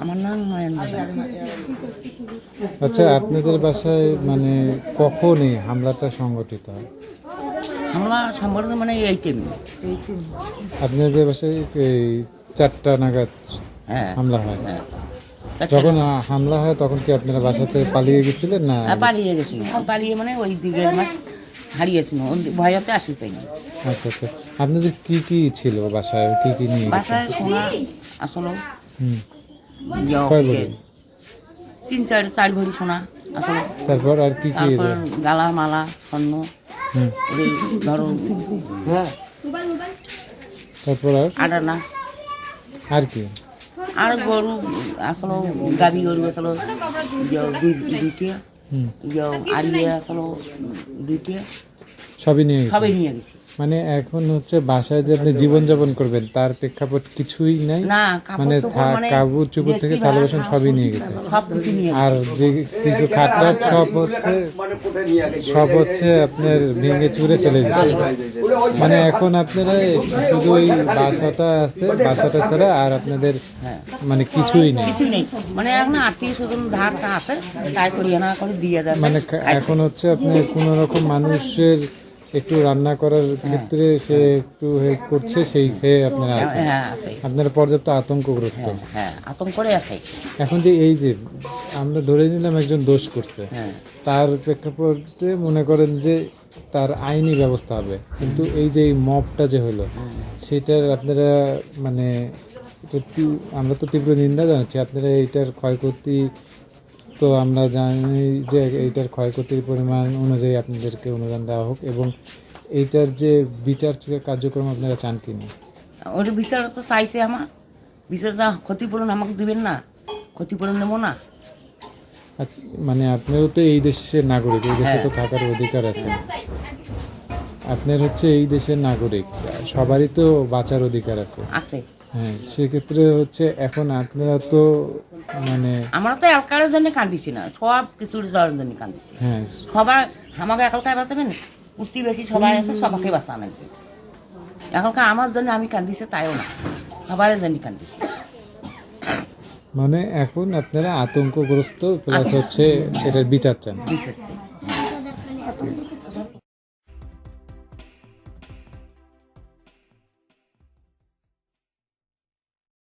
আমার নাম নয়ন আচ্ছা আপনাদের বাসায় মানে কখন এই হামলাটা সংগঠিত হয়? হামলা সম্পর্কে মানে এই টাইম আপনাদের বাসায় এই চারটা নাগাদ হ্যাঁ হামলা হয়? হ্যাঁ। যখন হামলা হয় তখন কি আপনারা বাসা থেকে পালিয়ে গেছিলেন না? হ্যাঁ, পালিয়ে গেছিল পালিয়ে মানে ওই দিকে হারিয়েছিল ভয়তে আসি পাইনি আচ্ছা আচ্ছা। আপনাদের কি কি ছিল বাসায়? কি কি নিয়ে বাসায় সোনা আসলো? তিন চার চার ভরি সোনা আসলো। তারপর আর কি কি তারপর গালা মালা স্বর্ণ ধরো হ্যাঁ। তারপর আর? আর কি? আর গরু আসলো গাবি গরু আসলো দুই দুইটা। হুম। আর ইয়ে আসলো দুইটা। সবই নিয়ে সবই নিয়ে গেছি। মানে এখন হচ্ছে বাসায় যে আপনি জীবনযাপন করবেন তার প্রেক্ষাপট কিছুই নাই। মানে কাপড় মানে কাপড় থেকে দেখছি থালা বাসন সবই নিয়ে গেছে। আর যে কিছু খাটরাট সব হচ্ছে সব হচ্ছে আপনার ভেঙে চুরে ফেলে দিচ্ছে মানে এখন আপনারা শুধু ওই বাসাটা আছে বাসাটা ছাড়া আর আপনাদের মানে কিছুই নেই। মানে এখন আত্মীয় স্বজন ধারটা আছে তাই করিয়ে না করে দিয়ে যাবে। মানে এখন হচ্ছে আপনি কোনো রকম মানুষের একটু রান্না করার ক্ষেত্রে সে একটু হেল্প করছে সেই খেয়ে আপনারা আছেন। হ্যাঁ আছে। আপনারা পর্যাপ্ত আতঙ্কগ্রস্ত। হ্যাঁ আছে। এখন যে এই যে আমরা ধরে নিলাম একজন দোষ করছে হ্যাঁ। তার প্রেক্ষাপটে মনে করেন যে তার আইনি ব্যবস্থা হবে। কিন্তু এই যে এই মবটা যে হলো সেটার আপনারা মানে আমরা তো তীব্র নিন্দা জানাচ্ছি আপনারা এইটার ক্ষয়ক্ষতি তো আমরা জানি যে এইটার ক্ষয়ক্ষতির পরিমাণ অনুযায়ী আপনাদেরকে অনুদান দেওয়া হোক এবং এইটার যে বিচার কার্যক্রম আপনারা চান কিনা ওটা বিচার তো চাইছে আমার। বিচার ক্ষতিপূরণ আমাকে দিবেন না ক্ষতিপূরণ নেব না। আচ্ছা, মানে আপনারও তো এই দেশের নাগরিক এই দেশে তো থাকার অধিকার আছে। আপনার হচ্ছে এই দেশের নাগরিক সবারই তো বাঁচার অধিকার আছে। আছে। হ্যাঁ সেক্ষেত্রে হচ্ছে এখন আপনারা তো মানে আমরা তো এলকারের জন্য কান্দিছি না সব কিছুর জন্য কান্দিছি। হ্যাঁ। সবার আমাকে একালকায় বাঁচাবেন? প্রতিবেশী সবাই আছে সবাইকে বাঁচা নাকি এখনকার আমার জন্য আমি কান্দিছি তাইও না। সবার জন্য কান্দিছি। মানে এখন আপনারা আতঙ্কগ্রস্ত প্লাস হচ্ছে সেটার বিচার চান। বুঝেছি